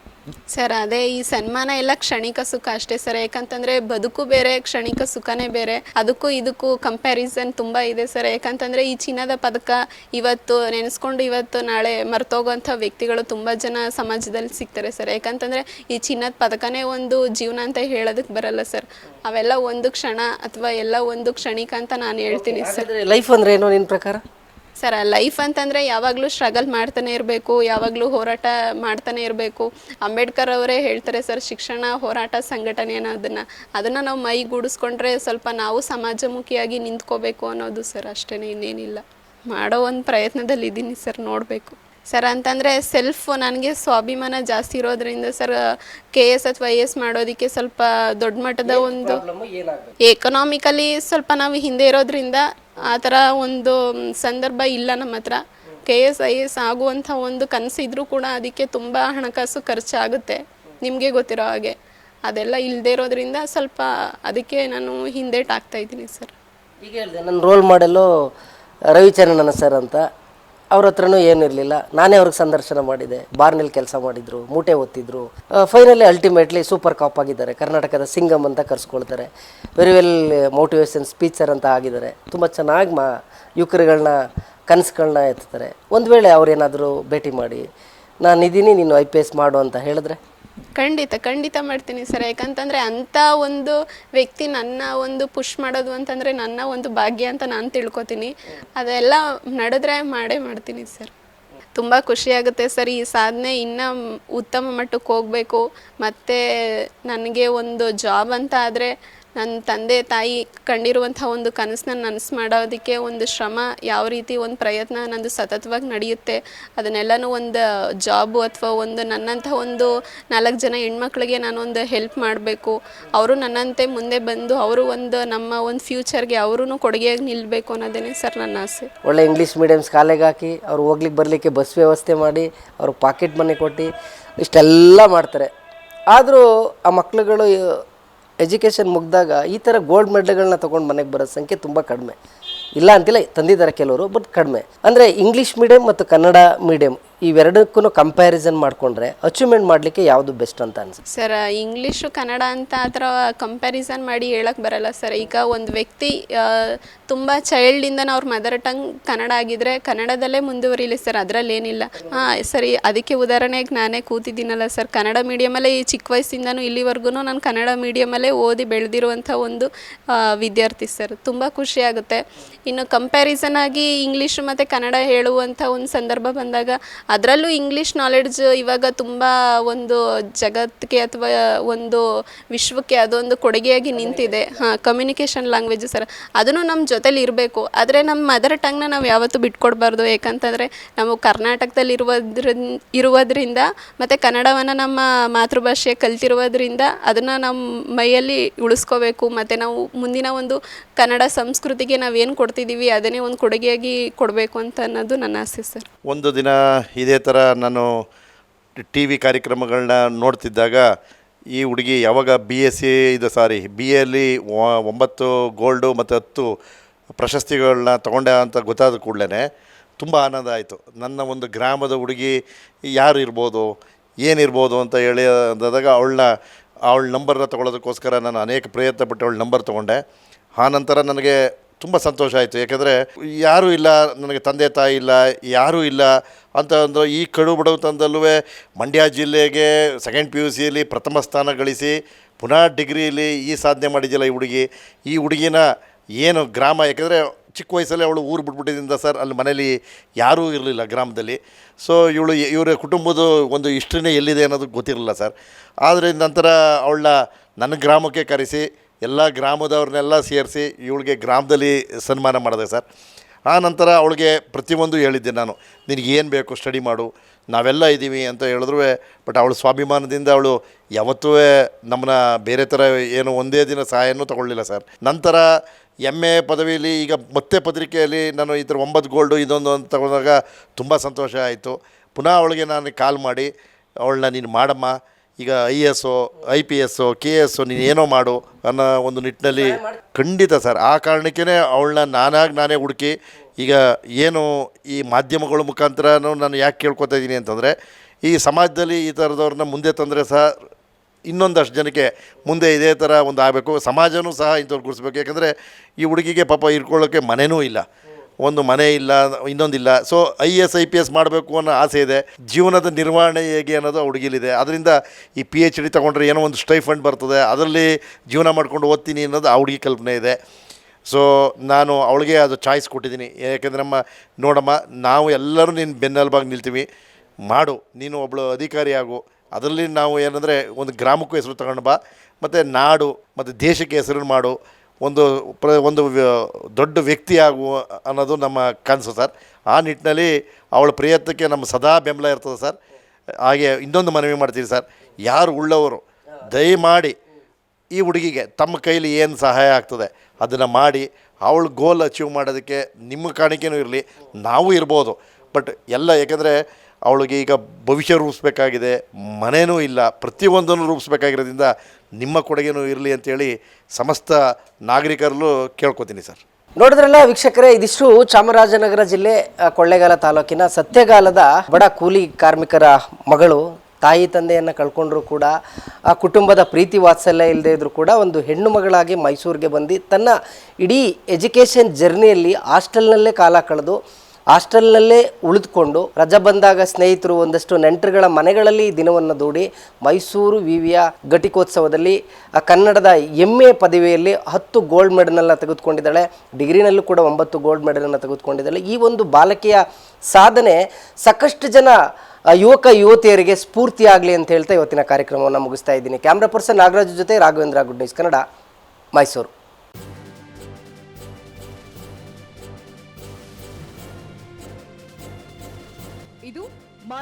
A: ಸರ್ ಅದೇ ಈ ಸನ್ಮಾನ ಎಲ್ಲ ಕ್ಷಣಿಕ ಸುಖ ಅಷ್ಟೇ ಸರ್. ಯಾಕಂತಂದ್ರೆ ಬದುಕು ಬೇರೆ ಕ್ಷಣಿಕ ಸುಖನೇ ಬೇರೆ. ಅದಕ್ಕೂ ಇದಕ್ಕೂ ಕಂಪ್ಯಾರಿಸನ್ ತುಂಬಾ ಇದೆ ಸರ್. ಯಾಕಂತಂದ್ರೆ ಈ ಚಿನ್ನದ ಪದಕ ಇವತ್ತು ನೆನೆಸ್ಕೊಂಡು ಇವತ್ತು ನಾಳೆ ಮರ್ತೋಗೋಂಥ ವ್ಯಕ್ತಿಗಳು ತುಂಬಾ ಜನ ಸಮಾಜದಲ್ಲಿ ಸಿಗ್ತಾರೆ ಸರ್. ಯಾಕಂತಂದ್ರೆ ಈ ಚಿನ್ನದ ಪದಕನೇ ಒಂದು ಜೀವನ ಅಂತ ಹೇಳೋದಕ್ಕೆ ಬರಲ್ಲ ಸರ್. ಅವೆಲ್ಲ ಒಂದು ಕ್ಷಣ ಅಥವಾ ಎಲ್ಲ ಒಂದು ಕ್ಷಣಿಕ ಅಂತ ನಾನು ಹೇಳ್ತೀನಿ ಸರ್.
C: ಲೈಫ್ ಅಂದ್ರೆ ಏನು ನಿನ್ನ ಪ್ರಕಾರ?
A: ಸರ್ ಲೈಫ್ ಅಂತಂದರೆ ಯಾವಾಗಲೂ ಸ್ಟ್ರಗಲ್ ಮಾಡ್ತಾನೆ ಇರಬೇಕು ಯಾವಾಗಲೂ ಹೋರಾಟ ಮಾಡ್ತಾನೆ ಇರಬೇಕು. ಅಂಬೇಡ್ಕರ್ ಅವರೇ ಹೇಳ್ತಾರೆ ಸರ್ ಶಿಕ್ಷಣ ಹೋರಾಟ ಸಂಘಟನೆ ಅನ್ನೋದನ್ನು. ಅದನ್ನು ನಾವು ಮೈಗೂಡಿಸ್ಕೊಂಡ್ರೆ ಸ್ವಲ್ಪ ನಾವು ಸಮಾಜಮುಖಿಯಾಗಿ ನಿಂತ್ಕೋಬೇಕು ಅನ್ನೋದು ಸರ್ ಅಷ್ಟೇ ಇನ್ನೇನಿಲ್ಲ. ಮಾಡೋ ಒಂದು ಪ್ರಯತ್ನದಲ್ಲಿ ಇದ್ದೀನಿ ಸರ್ ನೋಡಬೇಕು. ಸರ್ ಅಂತಂದರೆ ಸೆಲ್ಫ್ ನನಗೆ ಸ್ವಾಭಿಮಾನ ಜಾಸ್ತಿ ಇರೋದ್ರಿಂದ ಸರ್ ಕೆ ಎಸ್ ಅಥವಾ ಐ ಎಸ್ ಮಾಡೋದಕ್ಕೆ ಸ್ವಲ್ಪ ದೊಡ್ಡ ಮಟ್ಟದ ಒಂದು ಎಕನಾಮಿಕಲಿ ಸ್ವಲ್ಪ ನಾವು ಹಿಂದೆ ಇರೋದ್ರಿಂದ ಆ ಥರ ಒಂದು ಸಂದರ್ಭ ಇಲ್ಲ ನಮ್ಮ ಹತ್ರ. ಕೆ ಎಸ್ ಐ ಎಸ್ ಆಗುವಂಥ ಒಂದು ಕನಸಿದ್ರೂ ಕೂಡ ಅದಕ್ಕೆ ತುಂಬ ಹಣಕಾಸು ಖರ್ಚಾಗುತ್ತೆ ನಿಮಗೆ ಗೊತ್ತಿರೋ ಹಾಗೆ. ಅದೆಲ್ಲ ಇಲ್ಲದೆ ಇರೋದ್ರಿಂದ ಸ್ವಲ್ಪ ಅದಕ್ಕೆ ನಾನು ಹಿಂದೇಟ್ ಆಗ್ತಾ ಇದ್ದೀನಿ ಸರ್.
C: ಈಗ ಹೇಳಿದೆ, ನನ್ನ ರೋಲ್ ಮಾಡೆಲ್ಲು ರವಿಚಂದ್ರನ ಸರ್ ಅಂತ. ಅವ್ರ ಹತ್ರನೂ ಏನೂ ಇರಲಿಲ್ಲ. ನಾನೇ ಅವ್ರಿಗೆ ಸಂದರ್ಶನ ಮಾಡಿದೆ. ಬಾರ್ನಲ್ಲಿ ಕೆಲಸ ಮಾಡಿದ್ರು, ಮೂಟೆ ಒತ್ತಿದ್ರು. ಫೈನಲಿ ಅಲ್ಟಿಮೇಟ್ಲಿ ಸೂಪರ್ ಕಾಪ್ ಆಗಿದ್ದಾರೆ. ಕರ್ನಾಟಕದ ಸಿಂಗಮ್ ಅಂತ ಕರೆಸ್ಕೊಳ್ತಾರೆ. ವೆರಿ ವೆಲ್ ಮೋಟಿವೇಶನ್ ಸ್ಪೀಚರ್ ಅಂತ ಆಗಿದ್ದಾರೆ. ತುಂಬ ಚೆನ್ನಾಗಿ ಮಾ ಯುವಕರುಗಳನ್ನ ಕನಸುಗಳನ್ನ ಎತ್ತಾರೆ. ಒಂದು ವೇಳೆ ಅವ್ರೇನಾದರೂ ಭೇಟಿ ಮಾಡಿ, ನಾನು ಇದ್ದೀನಿ ನೀನು ಐ ಪಿ ಎಸ್ ಮಾಡು ಅಂತ ಹೇಳಿದ್ರೆ?
A: ಖಂಡಿತ ಖಂಡಿತ ಮಾಡ್ತೀನಿ ಸರ್. ಯಾಕಂತಂದರೆ ಅಂಥ ಒಂದು ವ್ಯಕ್ತಿ ನನ್ನ ಒಂದು ಪುಷ್ ಮಾಡೋದು ಅಂತಂದರೆ ನನ್ನ ಒಂದು ಭಾಗ್ಯ ಅಂತ ನಾನು ತಿಳ್ಕೊತೀನಿ. ಅದೆಲ್ಲ ನಡೆದ್ರೆ ಮಾಡೇ ಮಾಡ್ತೀನಿ ಸರ್. ತುಂಬ ಖುಷಿಯಾಗುತ್ತೆ ಸರ್. ಈ ಸಾಧನೆ ಇನ್ನೂ ಉತ್ತಮ ಮಟ್ಟಕ್ಕೆ ಹೋಗಬೇಕು. ಮತ್ತು ನನಗೆ ಒಂದು ಜಾಬ್ ಅಂತ ಆದರೆ ನನ್ನ ತಂದೆ ತಾಯಿ ಕಂಡಿರುವಂಥ ಒಂದು ಕನಸನ್ನ ನನಸು ಮಾಡೋದಕ್ಕೆ ಒಂದು ಶ್ರಮ, ಯಾವ ರೀತಿ ಒಂದು ಪ್ರಯತ್ನ ನಂದು ಸತತವಾಗಿ ನಡೆಯುತ್ತೆ, ಅದನ್ನೆಲ್ಲನೂ ಒಂದು ಜಾಬು ಅಥವಾ ಒಂದು ನನ್ನಂಥ ಒಂದು ನಾಲ್ಕು ಜನ ಹೆಣ್ಮಕ್ಳಿಗೆ ನಾನೊಂದು ಹೆಲ್ಪ್ ಮಾಡಬೇಕು. ಅವರು ನನ್ನಂತೆ ಮುಂದೆ ಬಂದು ಅವರು ಒಂದು ನಮ್ಮ ಒಂದು ಫ್ಯೂಚರ್ಗೆ ಅವರೂ ಕೊಡುಗೆಯಾಗಿ ನಿಲ್ಲಬೇಕು ಅನ್ನೋದೇ ಸರ್ ನನ್ನ ಆಸೆ.
C: ಒಳ್ಳೆ ಇಂಗ್ಲೀಷ್ ಮೀಡಿಯಮ್ ಶಾಲೆಗೆ ಹಾಕಿ, ಅವ್ರು ಹೋಗ್ಲಿಕ್ಕೆ ಬರಲಿಕ್ಕೆ ಬಸ್ ವ್ಯವಸ್ಥೆ ಮಾಡಿ ಅವ್ರಿಗೆ ಪಾಕೆಟ್ ಮನೆ ಕೊಟ್ಟು, ಇಷ್ಟೆಲ್ಲ ಮಾಡ್ತಾರೆ. ಆದರೂ ಆ ಮಕ್ಳುಗಳು ಎಜುಕೇಷನ್ ಮುಗಿದಾಗ ಈ ಥರ ಗೋಲ್ಡ್ ಮೆಡಲ್ಗಳನ್ನ ತೊಗೊಂಡು ಮನೆಗೆ ಬರೋ ಸಂಖ್ಯೆ ತುಂಬ ಕಡಿಮೆ. ಇಲ್ಲ ಅಂತಿಲ್ಲ, ತಂದಿದ್ದಾರೆ ಕೆಲವರು ಬಟ್ ಕಡಿಮೆ. ಅಂದರೆ ಇಂಗ್ಲೀಷ್ ಮೀಡಿಯಂ ಮತ್ತು ಕನ್ನಡ ಮೀಡಿಯಂ ಇವೆರಡಕ್ಕೂ ಕಂಪ್ಯಾರಿಸನ್ ಮಾಡಿಕೊಂಡ್ರೆ ಅಚೀವ್ಮೆಂಟ್ ಮಾಡಲಿಕ್ಕೆ ಯಾವುದು ಬೆಸ್ಟ್ ಅಂತ ಅನ್ಸುತ್ತೆ?
A: ಸರ್ ಇಂಗ್ಲೀಷು, ಕನ್ನಡ ಅಂತ ಆ ಥರ ಕಂಪ್ಯಾರಿಸನ್ ಮಾಡಿ ಹೇಳಕ್ಕೆ ಬರಲ್ಲ ಸರ್. ಈಗ ಒಂದು ವ್ಯಕ್ತಿ ತುಂಬ ಚೈಲ್ಡಿಂದ ಅವ್ರ ಮದರ್ ಟಂಗ್ ಕನ್ನಡ ಆಗಿದ್ರೆ ಕನ್ನಡದಲ್ಲೇ ಮುಂದುವರಿಲಿ ಸರ್, ಅದರಲ್ಲೇನಿಲ್ಲ. ಹಾಂ ಸರಿ, ಅದಕ್ಕೆ ಉದಾಹರಣೆಗೆ ನಾನೇ ಕೂತಿದ್ದೀನಲ್ಲ ಸರ್. ಕನ್ನಡ ಮೀಡಿಯಮಲ್ಲೇ ಈ ಚಿಕ್ಕ ವಯಸ್ಸಿಂದನೂ ಇಲ್ಲಿವರೆಗೂ ನಾನು ಕನ್ನಡ ಮೀಡಿಯಮಲ್ಲೇ ಓದಿ ಬೆಳೆದಿರುವಂಥ ಒಂದು ವಿದ್ಯಾರ್ಥಿ ಸರ್. ತುಂಬ ಖುಷಿ ಆಗುತ್ತೆ. ಇನ್ನು ಕಂಪ್ಯಾರಿಸನ್ ಆಗಿ ಇಂಗ್ಲೀಷು ಮತ್ತು ಕನ್ನಡ ಹೇಳುವಂಥ ಒಂದು ಸಂದರ್ಭ ಬಂದಾಗ ಅದರಲ್ಲೂ ಇಂಗ್ಲೀಷ್ ನಾಲೆಡ್ಜ್ ಇವಾಗ ತುಂಬ ಒಂದು ಜಗತ್ತಿಗೆ ಅಥವಾ ಒಂದು ವಿಶ್ವಕ್ಕೆ ಅದೊಂದು ಕೊಡುಗೆಯಾಗಿ ನಿಂತಿದೆ. ಹಾಂ ಕಮ್ಯುನಿಕೇಷನ್ ಲ್ಯಾಂಗ್ವೇಜ್ ಸರ್ ಅದನ್ನು ನಮ್ಮ ಜೊತೇಲಿ ಇರಬೇಕು. ಆದರೆ ನಮ್ಮ ಮದರ್ ಟಂಗ್ನ ನಾವು ಯಾವತ್ತೂ ಬಿಟ್ಕೊಡ್ಬಾರ್ದು. ಯಾಕಂತಂದರೆ ನಾವು ಕರ್ನಾಟಕದಲ್ಲಿ ಇರುವುದ್ರಿಂದ ಇರುವುದರಿಂದ ಮತ್ತು ಕನ್ನಡವನ್ನು ನಮ್ಮ ಮಾತೃಭಾಷೆ ಕಲ್ತಿರುವುದರಿಂದ ಅದನ್ನು ನಮ್ಮ ಮೈಯಲ್ಲಿ ಉಳಿಸ್ಕೋಬೇಕು. ಮತ್ತು ನಾವು ಮುಂದಿನ ಒಂದು ಕನ್ನಡ ಸಂಸ್ಕೃತಿಗೆ ನಾವೇನು ಕೊಡ್ತಿದ್ದೀವಿ ಅದನ್ನೇ ಒಂದು ಕೊಡುಗೆಯಾಗಿ ಕೊಡಬೇಕು ಅಂತ ಅನ್ನೋದು ನನ್ನ ಆಸೆ ಸರ್.
B: ಒಂದು ದಿನ ಇದೇ ಥರ ನಾನು ಟಿ ವಿ ಕಾರ್ಯಕ್ರಮಗಳನ್ನ ನೋಡ್ತಿದ್ದಾಗ ಈ ಹುಡುಗಿ ಯಾವಾಗ ಬಿ ಎಸ್ ಸಿ ಇದು ಸಾರಿ, ಬಿ ಎಲ್ಲಿ ಒಂಬತ್ತು ಗೋಲ್ಡು ಮತ್ತು ಹತ್ತು ಪ್ರಶಸ್ತಿಗಳನ್ನ ತೊಗೊಂಡೆ ಅಂತ ಗೊತ್ತಾದ ಕೂಡಲೇ ತುಂಬ ಆನಂದ ಆಯಿತು. ನನ್ನ ಒಂದು ಗ್ರಾಮದ ಹುಡುಗಿ ಯಾರು ಇರ್ಬೋದು ಏನಿರ್ಬೋದು ಅಂತ ಹೇಳಿ ಅಂದಾಗ ಅವಳನ್ನ, ಅವಳ ನಂಬರ್ನ ತೊಗೊಳೋದಕ್ಕೋಸ್ಕರ ನಾನು ಅನೇಕ ಪ್ರಯತ್ನ ಪಟ್ಟು ಅವಳ ನಂಬರ್ ತೊಗೊಂಡೆ. ಆ ನಂತರ ನನಗೆ ತುಂಬ ಸಂತೋಷ ಆಯಿತು. ಯಾಕೆಂದರೆ ಯಾರೂ ಇಲ್ಲ, ನನಗೆ ತಂದೆ ತಾಯಿ ಇಲ್ಲ, ಯಾರೂ ಇಲ್ಲ ಅಂತ ಅಂದ್ರೆ ಈ ಕಡು ಬಡತನದಲ್ಲೂ ಮಂಡ್ಯ ಜಿಲ್ಲೆಗೆ ಸೆಕೆಂಡ್ ಪಿ ಯು ಸಿಯಲ್ಲಿ ಪ್ರಥಮ ಸ್ಥಾನ ಗಳಿಸಿ ಪುನಃ ಡಿಗ್ರಿಯಲ್ಲಿ ಈ ಸಾಧನೆ ಮಾಡಿದ್ದಿಲ್ಲ ಈ ಹುಡುಗಿ. ಈ ಹುಡುಗಿನ ಏನು ಗ್ರಾಮ, ಯಾಕೆಂದರೆ ಚಿಕ್ಕ ವಯಸ್ಸಲ್ಲಿ ಅವಳು ಊರು ಬಿಟ್ಬಿಟ್ಟಿದ್ದಿಂದ ಸರ್ ಅಲ್ಲಿ ಮನೇಲಿ ಯಾರೂ ಇರಲಿಲ್ಲ ಗ್ರಾಮದಲ್ಲಿ. ಸೊ ಇವಳು, ಇವರ ಕುಟುಂಬದ ಒಂದು ಹಿಸ್ಟ್ರಿನೇ ಎಲ್ಲಿದೆ ಅನ್ನೋದು ಗೊತ್ತಿರಲಿಲ್ಲ ಸರ್. ಆದರೆ ನಂತರ ಅವಳ ನನ್ನ ಗ್ರಾಮಕ್ಕೆ ಕರೆಸಿ ಎಲ್ಲ ಗ್ರಾಮದವ್ರನ್ನೆಲ್ಲ ಸೇರಿಸಿ ಇವಳಿಗೆ ಗ್ರಾಮದಲ್ಲಿ ಸನ್ಮಾನ ಮಾಡಿದೆ ಸರ್. ಆ ನಂತರ ಅವಳಿಗೆ ಪ್ರತಿಯೊಂದು ಹೇಳಿದ್ದೆ ನಾನು, ನಿನಗೆ ಏನು ಬೇಕು ಸ್ಟಡಿ ಮಾಡು, ನಾವೆಲ್ಲ ಇದ್ದೀವಿ ಅಂತ ಹೇಳಿದ್ರು. ಬಟ್ ಅವಳು ಸ್ವಾಭಿಮಾನದಿಂದ ಅವಳು ಯಾವತ್ತೂ ನಮ್ಮನ್ನ ಬೇರೆ ಥರ ಏನು ಒಂದೇ ದಿನ ಸಹಾಯನೂ ತಗೊಳ್ಳಿಲ್ಲ ಸರ್. ನಂತರ ಎಂ ಎ ಪದವಿಯಲ್ಲಿ ಈಗ ಮತ್ತೆ ಪತ್ರಿಕೆಯಲ್ಲಿ ನಾನು ಈ ಥರ ಒಂಬತ್ತು ಗೋಲ್ಡು ಇದೊಂದು ಅಂತ ತಗೊಂಡಾಗ ತುಂಬ ಸಂತೋಷ ಆಯಿತು. ಪುನಃ ಅವಳಿಗೆ ನಾನು ಕಾಲ್ ಮಾಡಿ, ಅವಳನ್ನ ನೀನು ಮಾಡಮ್ಮ ಈಗ I S O I P S K S ನೀನು ಏನೋ ಮಾಡು ಅನ್ನೋ ಒಂದು ನಿಟ್ಟಿನಲ್ಲಿ ಖಂಡಿತ ಸರ್. ಆ ಕಾರಣಕ್ಕೇ ಅವಳನ್ನ ನಾನಾಗಿ ನಾನೇ ಹುಡುಕಿ ಈಗ ಏನು ಈ ಮಾಧ್ಯಮಗಳ ಮುಖಾಂತರನೂ ನಾನು ಯಾಕೆ ಕೇಳ್ಕೊತಾ ಇದ್ದೀನಿ ಅಂತಂದರೆ ಈ ಸಮಾಜದಲ್ಲಿ ಈ ಥರದವ್ರನ್ನ ಮುಂದೆ ತಂದರೆ ಸಹ ಇನ್ನೊಂದಷ್ಟು ಜನಕ್ಕೆ ಮುಂದೆ ಇದೇ ಥರ ಒಂದು ಆಗಬೇಕು. ಸಮಾಜನೂ ಸಹ ಇಂಥವ್ರು ಗುಡಿಸ್ಬೇಕು ಯಾಕಂದರೆ ಈ ಹುಡುಗಿಗೆ ಪಾಪ ಇರ್ಕೊಳ್ಳೋಕ್ಕೆ ಮನೆಯೂ ಇಲ್ಲ. ಒಂದು ಮನೆ ಇಲ್ಲ, ಇನ್ನೊಂದಿಲ್ಲ. So I S I P S ಮಾಡಬೇಕು ಅನ್ನೋ ಆಸೆ ಇದೆ. ಜೀವನದ ನಿರ್ವಹಣೆ ಹೇಗೆ ಅನ್ನೋದು ಹುಡುಗಿಲಿದೆ. ಅದರಿಂದ ಈ ಪಿ ಎಚ್ ಡಿ ತೊಗೊಂಡ್ರೆ ಏನೋ ಒಂದು ಸ್ಟೈಫಂಡ್ ಬರ್ತದೆ. ಅದರಲ್ಲಿ ಜೀವನ ಮಾಡ್ಕೊಂಡು ಓದ್ತೀನಿ ಅನ್ನೋದು ಆ ಹುಡುಗಿ ಕಲ್ಪನೆ ಇದೆ. ಸೊ ನಾನು ಅವಳಿಗೆ ಅದು ಚಾಯ್ಸ್ ಕೊಟ್ಟಿದ್ದೀನಿ. ಯಾಕೆಂದ್ರೆ ನಮ್ಮ, ನೋಡಮ್ಮ, ನಾವು ಎಲ್ಲರೂ ನಿನ್ನ ಬೆನ್ನೆಲುಬಾಗಿ ನಿಲ್ತೀವಿ. ಮಾಡು. ನೀನು ಒಬ್ಬಳು ಅಧಿಕಾರಿ ಆಗು. ಅದರಲ್ಲಿ ನಾವು ಏನಂದರೆ ಒಂದು ಗ್ರಾಮಕ್ಕೂ ಹೆಸರು ತಗೊಂಡು ಬಾ. ಮತ್ತು ನಾಡು, ಮತ್ತು ದೇಶಕ್ಕೆ ಹೆಸರು ಮಾಡು. ಒಂದು ಪ್ರ, ಒಂದು ದೊಡ್ಡ ವ್ಯಕ್ತಿ ಆಗು ಅನ್ನೋದು ನಮ್ಮ ಕನಸು ಸರ್. ಆ ನಿಟ್ಟಿನಲ್ಲಿ ಅವಳ ಪ್ರಯತ್ನಕ್ಕೆ ನಮ್ಮ ಸದಾ ಬೆಂಬಲ ಇರ್ತದೆ ಸರ್. ಹಾಗೆ ಇನ್ನೊಂದು ಮನವಿ ಮಾಡ್ತೀವಿ ಸರ್. ಯಾರು ಉಳ್ಳವರು, ದಯಮಾಡಿ ಈ ಹುಡುಗಿಗೆ ತಮ್ಮ ಕೈಲಿ ಏನು ಸಹಾಯ ಆಗ್ತದೆ ಅದನ್ನು ಮಾಡಿ, ಅವಳು ಗೋಲ್ ಅಚೀವ್ ಮಾಡೋದಕ್ಕೆ ನಿಮ್ಮ ಕಾಣಿಕೆಯೂ ಇರಲಿ, ನಾವು ಇರ್ಬೋದು. ಬಟ್ ಎಲ್ಲ ಯಾಕೆಂದರೆ ಅವಳಿಗೆ ಈಗ ಭವಿಷ್ಯ ರೂಪಿಸ್ಬೇಕಾಗಿದೆ ಮನೆಯೂ ಇಲ್ಲ, ಪ್ರತಿಯೊಂದನ್ನು ರೂಪಿಸ್ಬೇಕಾಗಿರೋದ್ರಿಂದ ನಿಮ್ಮ ಕೊಡುಗೆನೂ ಇರಲಿ ಅಂತೇಳಿ ಸಮಸ್ತ ನಾಗರಿಕರಲ್ಲೂ ಕೇಳ್ಕೊತೀನಿ ಸರ್.
C: ನೋಡಿದ್ರಲ್ಲ ವೀಕ್ಷಕರೇ, ಇದಿಷ್ಟು ಚಾಮರಾಜನಗರ ಜಿಲ್ಲೆ ಕೊಳ್ಳೇಗಾಲ ತಾಲೂಕಿನ ಸತ್ಯಗಾಲದ ಬಡ ಕೂಲಿ ಕಾರ್ಮಿಕರ ಮಗಳು, ತಾಯಿ ತಂದೆಯನ್ನು ಕಳ್ಕೊಂಡ್ರೂ ಕೂಡ, ಆ ಕುಟುಂಬದ ಪ್ರೀತಿ ವಾತ್ಸಲ್ಯ ಇಲ್ಲದೆ ಇದ್ದರೂ ಕೂಡ ಒಂದು ಹೆಣ್ಣು ಮಗಳಾಗಿ ಮೈಸೂರಿಗೆ ಬಂದು ತನ್ನ ಇಡೀ ಎಜುಕೇಷನ್ ಜರ್ನಿಯಲ್ಲಿ ಹಾಸ್ಟೆಲ್ನಲ್ಲೇ ಕಾಲ ಕಳೆದು ಹಾಸ್ಟೆಲ್ನಲ್ಲೇ ಉಳಿದುಕೊಂಡು ರಜ ಬಂದಾಗ ಸ್ನೇಹಿತರು ಒಂದಷ್ಟು ನೆಂಟರುಗಳ ಮನೆಗಳಲ್ಲಿ ದಿನವನ್ನು ದೂಡಿ ಮೈಸೂರು ವಿವಿಯ ಘಟಿಕೋತ್ಸವದಲ್ಲಿ ಕನ್ನಡದ ಎಮ್ಮೆ ಪದವಿಯಲ್ಲಿ ಹತ್ತು ಗೋಲ್ಡ್ ಮೆಡಲನ್ನು ತೆಗೆದುಕೊಂಡಿದ್ದಾಳೆ. ಡಿಗ್ರಿನಲ್ಲೂ ಕೂಡ ಒಂಬತ್ತು ಗೋಲ್ಡ್ ಮೆಡಲನ್ನು ತೆಗೆದುಕೊಂಡಿದ್ದಾಳೆ. ಈ ಒಂದು ಬಾಲಕಿಯ ಸಾಧನೆ ಸಾಕಷ್ಟು ಜನ ಯುವಕ, ಯುವತಿಯರಿಗೆ ಸ್ಫೂರ್ತಿಯಾಗಲಿ ಅಂತ ಹೇಳ್ತಾ ಇವತ್ತಿನ ಕಾರ್ಯಕ್ರಮವನ್ನು ಮುಗಿಸ್ತಾ ಇದ್ದೀನಿ. ಕ್ಯಾಮ್ರಾ ಪರ್ಸನ್ ನಾಗರಾಜ್ ಜೊತೆ ರಾಘವೇಂದ್ರ ಗುಡ್ ನ್ಯೂಸ್ ಕನ್ನಡ ಮೈಸೂರು.